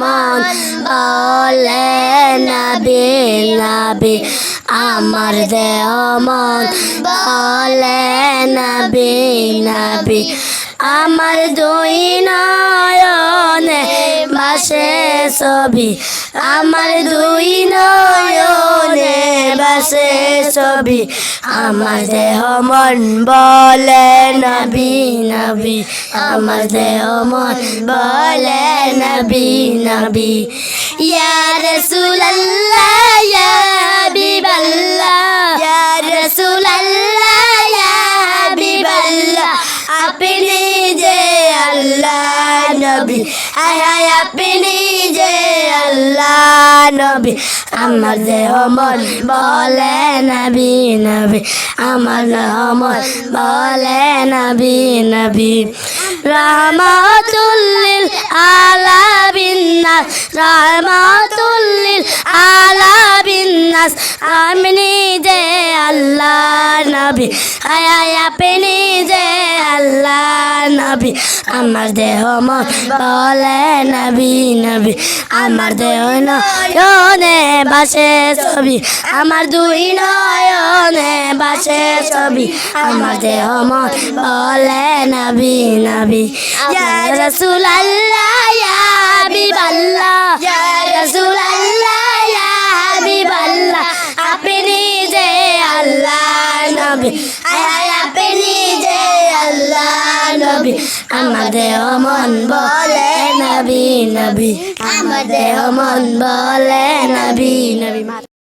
মন বলে নাবি নাবি, আমার দেহ মন বলে নাবি নাবি, আমার দুই নয়নে বাসে ছবি আমার দুই নয়নে বাসে ছবি। আমার দেহ মন বলে নবী নবী। আমার দেহ মন বলে নবী নবী। ইয়া রাসূলুল্লাহ, ইয়া হাবিবাল্লাহ। ইয়া রাসূলুল্লাহ, ইয়া হাবিবাল্লাহ। আপনি যে আল্লাহ। নবী। আয় আয় আপনি যে আল্লাহ নবী। আমার দেহ মন বলে নবী নবী। আমার দেহ মন বলে নবী নবী। রহমাতুল্লিল আলাবিন্নাস রহমাতুল্লিল আলাবিন্নাস আপনি যে আল্লাহ নবী আয় আপনি যে আল্লাহ নবী। আমার দেহ মন বলে নবী নবী। আমার দেহ নয়নে বাসে ছবি, আমার দুই নয়নে বাসে ছবি। আমার দেহ মন বলে নবী নবী। ইয়া রাসূলুল্লাহ। আল্লাহ নবী। আয় আয় আপনি যে আল্লাহ আমাদের মন বলে নবী নবী। আমাদের মন বলে নবী নবী।